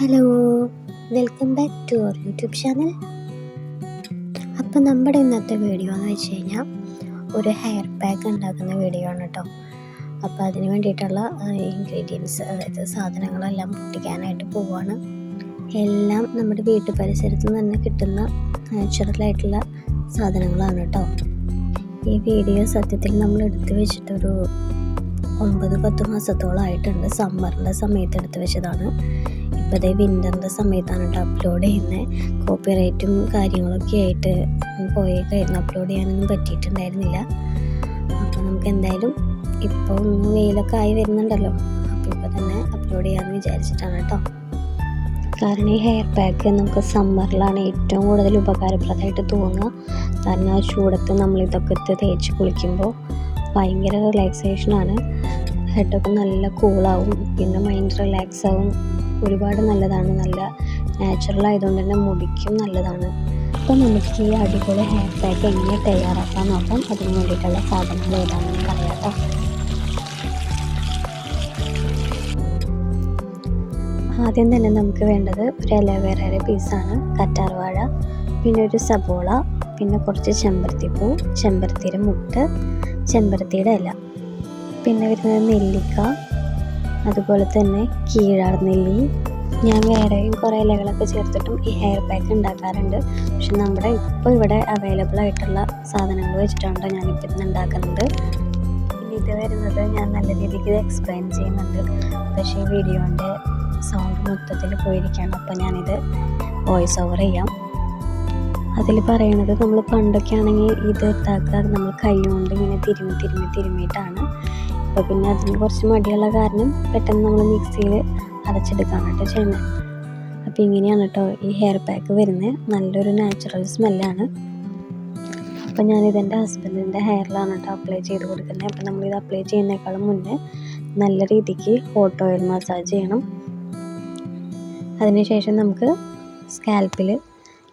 Hello welcome back to our YouTube channel. അപ്പം നമ്മുടെ ഇന്നത്തെ വീഡിയോ എന്ന് വെച്ച് കഴിഞ്ഞാൽ ഒരു ഹെയർ പാക്ക് ഉണ്ടാക്കുന്ന വീഡിയോ ആണ് കേട്ടോ അപ്പോൾ അതിന് വേണ്ടിയിട്ടുള്ള ഇൻഗ്രീഡിയൻസ് അതായത് സാധനങ്ങളെല്ലാം പൊട്ടിക്കാനായിട്ട് പോവുകയാണ് എല്ലാം നമ്മുടെ വീട്ടു പരിസരത്ത് നിന്ന് തന്നെ കിട്ടുന്ന നാച്ചുറലായിട്ടുള്ള സാധനങ്ങളാണ് കേട്ടോ ഈ വീഡിയോ സത്യത്തിൽ നമ്മൾ എടുത്തു വെച്ചിട്ടൊരു ഒമ്പത് പത്ത് മാസത്തോളമായിട്ടുണ്ട് സമ്മറിന്റെ സമയത്ത് എടുത്തു വെച്ചതാണ്. ഇപ്പോഴത്തെ വിന്ററിന്റെ സമയത്താണ് കേട്ടോ അപ്ലോഡ് ചെയ്യുന്നത് കോപ്പി റൈറ്റും കാര്യങ്ങളൊക്കെ ആയിട്ട് പോയേക്കായിരുന്നു അപ്ലോഡ് ചെയ്യാനൊന്നും പറ്റിയിട്ടുണ്ടായിരുന്നില്ല. അപ്പോൾ നമുക്ക് എന്തായാലും ഇപ്പോൾ ഒന്ന് വെയിലൊക്കെ ആയി വരുന്നുണ്ടല്ലോ. അപ്പോൾ ഇപ്പോൾ തന്നെ അപ്ലോഡ് ചെയ്യാമെന്ന് വിചാരിച്ചിട്ടാണ് കേട്ടോ കാരണം ഈ ഹെയർ പാക്ക് നമുക്ക് സമ്മറിലാണ് ഏറ്റവും കൂടുതൽ ഉപകാരപ്രദമായിട്ട് തോന്നുക. കാരണം ആ ചൂടത്ത് നമ്മളിതൊക്കെ തേച്ച് കുളിക്കുമ്പോൾ ഭയങ്കര റിലാക്സേഷനാണ് ഹെഡൊക്കെ നല്ല കൂളാവും പിന്നെ മൈൻഡ് റിലാക്സ് ആവും. ഒരുപാട് നല്ലതാണ് നല്ല നാച്ചുറൽ ആയതുകൊണ്ട് തന്നെ മുടിക്കും നല്ലതാണ്. അപ്പം നമുക്ക് ഈ അടിപൊളി ഹെയർ പാക്ക് എങ്ങനെ തയ്യാറാക്കാൻ നോക്കാം. അതിന് വേണ്ടിയിട്ടുള്ള സാധനങ്ങൾ ഏതാണെന്ന് പറയാം ആദ്യം തന്നെ നമുക്ക് വേണ്ടത് ഒരു അലോവേറയുടെ പീസാണ് കറ്റാർവാഴ പിന്നെ ഒരു സബോള പിന്നെ കുറച്ച് ചെമ്പരത്തിപ്പൂ ചെമ്പരത്തിയുടെ മുട്ട് ചെമ്പരത്തിയുടെ ഇല. പിന്നെ വരുന്നത് നെല്ലിക്ക അതുപോലെ തന്നെ കീഴാർ നെല്ലി. ഞാൻ വേറെയും കുറേ ഇലകളൊക്കെ ചേർത്തിട്ടും ഈ ഹെയർ പാക്ക് ഉണ്ടാക്കാറുണ്ട്. പക്ഷെ നമ്മുടെ ഇപ്പോൾ ഇവിടെ അവൈലബിൾ ആയിട്ടുള്ള സാധനങ്ങൾ വെച്ചിട്ടാണ് ഞാനിപ്പോൾ ഇന്ന് ഉണ്ടാക്കുന്നത്. പിന്നെ ഇത് വരുന്നത് ഞാൻ നല്ല രീതിക്ക് ഇത് എക്സ്പ്ലെയിൻ ചെയ്യുന്നുണ്ട്. പക്ഷേ ഈ വീഡിയോന്റെ സൗണ്ട് മൊത്തത്തിൽ പോയിരിക്കുകയാണ്. അപ്പോൾ ഞാനിത് വോയിസ് ഓവർ ചെയ്യാം. അതിൽ പറയുന്നത് നമ്മൾ പണ്ടൊക്കെ ആണെങ്കിൽ ഇത് ഇതാക്കുക നമ്മൾ കൈ കൊണ്ട് ഇങ്ങനെ തിരുമി തിരുമി തിരുമ്മിയിട്ടാണ് അപ്പോൾ പിന്നെ അതിന് കുറച്ച് മടിയുള്ള കാരണം പെട്ടെന്ന് നമ്മൾ മിക്സിയിൽ അരച്ചെടുക്കാൻ കേട്ടോ ചെയ്യുന്നത് അപ്പോൾ ഇങ്ങനെയാണ് കേട്ടോ ഈ ഹെയർ പാക്ക് വരുന്നത് നല്ലൊരു നാച്ചുറൽ സ്മെല്ലാണ് അപ്പോൾ ഞാനിതെന്റെ ഹസ്ബൻഡിന്റെ ഹെയറിലാണ് കേട്ടോ അപ്ലൈ ചെയ്ത് കൊടുക്കുന്നത് അപ്പോൾ നമ്മളിത് അപ്ലൈ ചെയ്യുന്നേക്കാളും മുന്നേ നല്ല രീതിക്ക് ഹോട്ട് ഓയിൽ മസാജ് ചെയ്യണം. അതിനുശേഷം നമുക്ക് സ്കാൽപ്പിൽ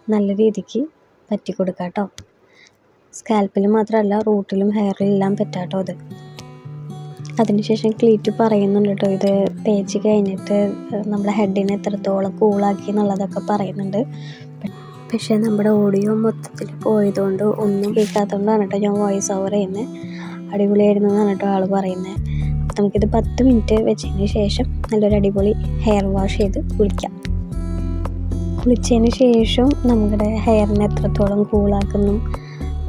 നല്ല രീതിക്ക് പറ്റി കൊടുക്കാം കേട്ടോ സ്കാൽപ്പിൽ മാത്രമല്ല റൂട്ടിലും ഹെയറിലെല്ലാം പറ്റാം കേട്ടോ അത്. അതിനുശേഷം ക്ലീറ്റ് പറയുന്നുണ്ട് കേട്ടോ. ഇത് തേച്ച് കഴിഞ്ഞിട്ട് നമ്മുടെ ഹെഡിനെ എത്രത്തോളം കൂളാക്കി എന്നുള്ളതൊക്കെ പറയുന്നുണ്ട്. പക്ഷേ നമ്മുടെ ഓഡിയോ മൊത്തത്തിൽ പോയതുകൊണ്ട് ഒന്നും കേൾക്കാത്തതുകൊണ്ടാണ് കേട്ടോ ഞാൻ വോയിസ് ഓവർ ചെയ്യുന്നത് അടിപൊളിയായിരുന്നു എന്നാണ് കേട്ടോ ആൾ പറയുന്നത് നമുക്കിത് പത്ത് മിനിറ്റ് വെച്ചതിന് ശേഷം നല്ലൊരു അടിപൊളി ഹെയർ വാഷ് ചെയ്ത് കുളിക്കാം. കുളിച്ചതിന് ശേഷം നമ്മുടെ ഹെയറിനെ എത്രത്തോളം കൂളാക്കുന്നു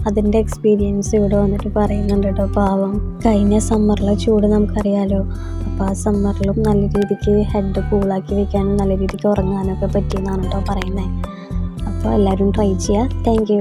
അതിന്റെ എക്സ്പീരിയൻസ് ഇവിടെ വന്നിട്ട് പറയുന്നുണ്ട് കേട്ടോ പാവം. കഴിഞ്ഞ സമ്മറിലെ ചൂട് നമുക്കറിയാലോ. അപ്പോൾ ആ സമ്മറിലും നല്ല രീതിക്ക് ഹെഡ് കൂളാക്കി വെക്കാനും നല്ല രീതിക്ക് ഉറങ്ങാനൊക്കെ പറ്റിയെന്നാണ് കേട്ടോ പറയുന്നത് അപ്പോൾ എല്ലാവരും ട്രൈ ചെയ്യുക താങ്ക്